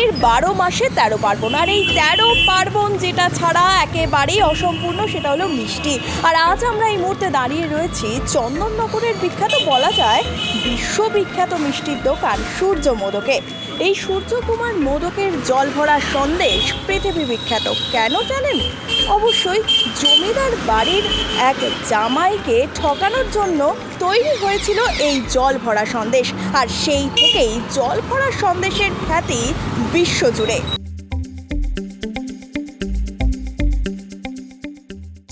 বাঙালির বারো মাসে তেরো পার্বণ। আর এই তেরো পার্বণ যেটা ছাড়া একেবারেই অসম্পূর্ণ, সেটা হলো মিষ্টি। আর আজ আমরা এই মুহূর্তে দাঁড়িয়ে রয়েছি চন্দননগরের বিখ্যাত, বলা যায় বিশ্ববিখ্যাত মিষ্টির দোকান সূর্য মোদকে। এই সূর্যকুমার মোদকের জল ভরা সন্দেশ পৃথিবী বিখ্যাত। কেন জানেন? অবশ্যই জমিদার বাড়ির এক জামাইকে ঠকানোর জন্য তৈরি হয়েছিল এই জল ভরা সন্দেশ, আর সেই থেকেই জল ভরা সন্দেশের খ্যাতি বিশ্বজুড়ে।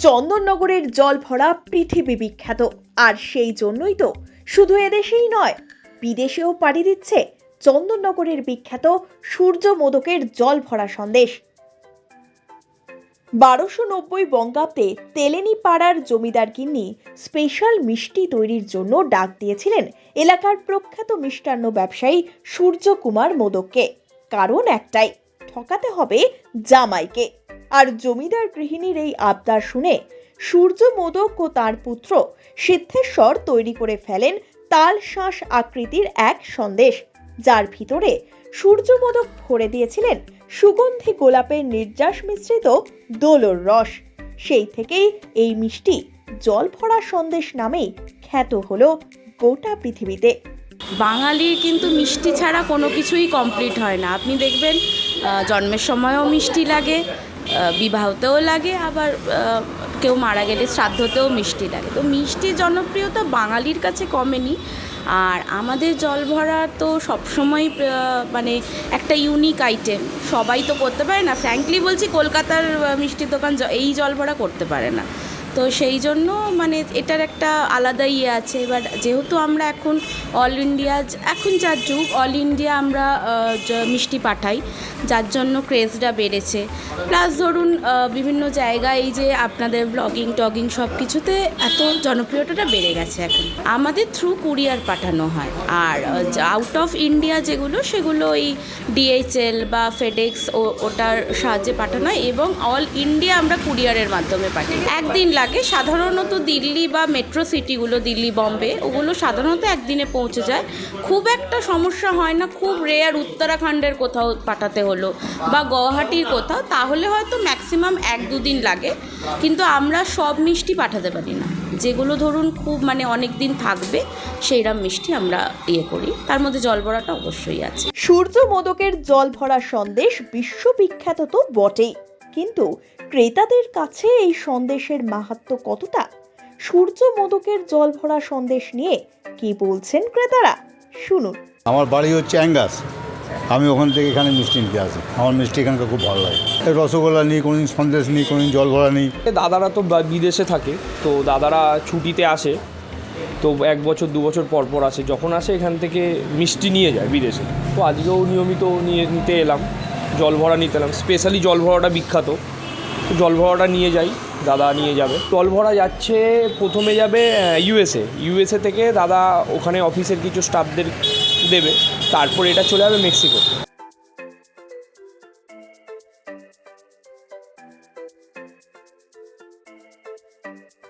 চন্দননগরের জল ভরা পৃথিবী বিখ্যাত, আর সেই জন্যই তো শুধু এদেশেই নয়, বিদেশেও পাড়ি দিচ্ছে চন্দননগরের বিখ্যাত সূর্য মোদকের জল ভরা সন্দেশ। বারোশো নব্বই বঙ্গাব্দে তেলেনি পাড়ার জমিদার গিন্নি স্পেশাল মিষ্টি তৈরির জন্য ডাক দিয়েছিলেন এলাকার প্রখ্যাত মিষ্টান্ন ব্যবসায়ী সূর্যকুমার মোদককে। কারণ একটাই, ঠকাতে হবে জামাইকে। আর জমিদার গৃহিণীর এই আবদার শুনে সূর্য মোদক ও তার পুত্র সিদ্ধেশ্বর তৈরি করে ফেলেন তাল শাঁস আকৃতির এক সন্দেশ, যার ভিতরে সূর্য মোদক ভরে দিয়েছিলেন সুগন্ধি গোলাপের নির্যাস মিশ্রিত দোলর রস। সেই থেকেই এই মিষ্টি জল ভরা সন্দেশ নামেই খ্যাত হলো গোটা পৃথিবীতে। বাঙালির কিন্তু মিষ্টি ছাড়া কোনো কিছুই কমপ্লিট হয় না। আপনি দেখবেন জন্মের সময়ও মিষ্টি লাগে বিবাহতেও লাগে, আবার কেউ মারা গেলে শ্রাদ্ধতেও মিষ্টি লাগে। তো মিষ্টির জনপ্রিয়তা বাঙালির কাছে কমেনি। আর আমাদের জল ভরা তো সবসময় মানে একটা ইউনিক আইটেম সবাই তো করতে পারে না। ফ্র্যাঙ্কলি বলছি, কলকাতার মিষ্টির দোকান এই জল ভরা করতে পারে না। তো সেই জন্য মানে এটার একটা আলাদা ইয়ে আছে। এবার যেহেতু আমরা এখন অল ইন্ডিয়া এখন যার যুগ অল ইন্ডিয়া আমরা মিষ্টি পাঠাই, যার জন্য ক্রেজটা বেড়েছে। প্লাস ধরুন বিভিন্ন জায়গায় এই যে আপনাদের ব্লগিং টগিং সব কিছুতে এত জনপ্রিয়তাটা বেড়ে গেছে এখন। আমাদের থ্রু কুরিয়ার পাঠানো হয়। আর আউট অফ ইন্ডিয়া যেগুলো, সেগুলো ওই ডিএইচএল বা ফেডেক্স ও, ওটার সাহায্যে পাঠানো হয় এবং অল ইন্ডিয়া আমরা কুরিয়ারের মাধ্যমে পাঠাই। একদিন লাগে। সাধারণত দিল্লি বা মেট্রো সিটিগুলো দিল্লি, বম্বে, ওগুলো সাধারণত একদিনে পৌঁছে যায়। খুব একটা সমস্যা হয় না, খুব রেয়ার উত্তরাখণ্ডের কোথাও পাঠাতে হলো বা গুয়াহাটির কোথাও, তাহলে হয়তো ম্যাক্সিমাম এক দুদিন লাগে। কিন্তু আমরা সব মিষ্টি পাঠাতে পারি না। যেগুলো ধরুন খুব মানে অনেক দিন থাকবে সেইরকম মিষ্টি আমরা ইয়ে করি। তার মধ্যে জল ভরাটা অবশ্যই আছে। সূর্য মোদকের জল ভরা সন্দেশ বিশ্ববিখ্যাত তো বটেই। কিন্তু ক্রেতাদের কাছে এই সন্দেশের মাহাত্ম্য কতটা? সূর্য মোদকের জল ভরা সন্দেশ নিয়ে কি বলছেন ক্রেতারা? শুনুন। আমার বাড়ি হচ্ছে অ্যাঙ্গাস। আমি ওখান থেকে এখানে মিষ্টি নিতে আসি। আমার মিষ্টি এখানকার খুব ভালো লাগে। রসগোল্লা নিই কোনোদিন সন্দেশ নিই কোনোদিন জল ভরা নিই। দাদারা তো বিদেশে থাকে তো দাদারা ছুটিতে আসে তো এক বছর দু বছর পর পর আসে। যখন আসে এখান থেকে মিষ্টি নিয়ে যায় বিদেশে। তো আজকেও নিয়মিত নিয়ে নিতে এলাম। জল ভরা নিতে এলাম স্পেশালি জল ভরাটা বিখ্যাত। জল ভরাটা নিয়ে যাই, দাদা নিয়ে যাবে। জল ভরা যাচ্ছে, প্রথমে যাবে ইউএসএ ইউএসএ থেকে দাদা ওখানে অফিসের কিছু স্টাফদের দেবে। তারপর এটা চলে যাবে মেক্সিকো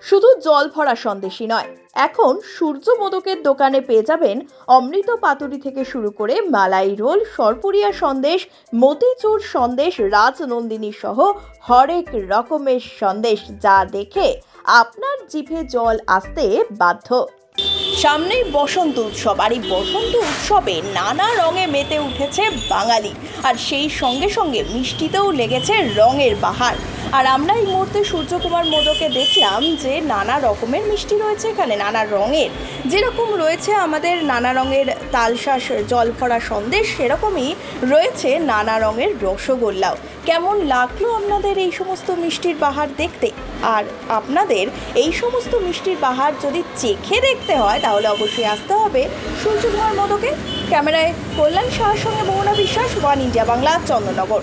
শুধু জল ভরা সন্দেশই নয়, এখন সূর্য মোদকের দোকানে পেয়ে যাবেন অমৃত পাতুরি থেকে শুরু করে মালাই রোল, সরপুরিয়া সন্দেশ, মতিচুর সন্দেশ, রাজনন্দিনী সহ হরেক রকমের সন্দেশ যা দেখে আপনার জিভে জল আসতে বাধ্য। সামনেই বসন্ত উৎসব, আর এই বসন্ত উৎসবে নানা রঙে মেতে উঠেছে বাঙালি, আর সেই সঙ্গে সঙ্গে মিষ্টিতেও লেগেছে রঙের বাহার। আর আমরা এই মুহূর্তে সূর্যকুমার মোদকে দেখলাম যে নানা রকমের মিষ্টি রয়েছে এখানে, নানা রঙের। যেরকম রয়েছে আমাদের নানা রঙের তালশাঁস জল ভরা সন্দেশ, সেরকমই রয়েছে নানা রঙের রসগোল্লাও। কেমন লাগল আপনাদের এই সমস্ত মিষ্টির বাহার দেখতে? আর আপনাদের এই সমস্ত মিষ্টির বাহার যদি চেখে দেখতে হয়, তাহলে অবশ্যই আসতে হবে সূর্যকুমার মোদকে। ক্যামেরায় কল্যাণ সাহার সঙ্গে মোহনা বিশ্বাস, ওয়ান ইন্ডিয়া বাংলা চন্দ্রনগর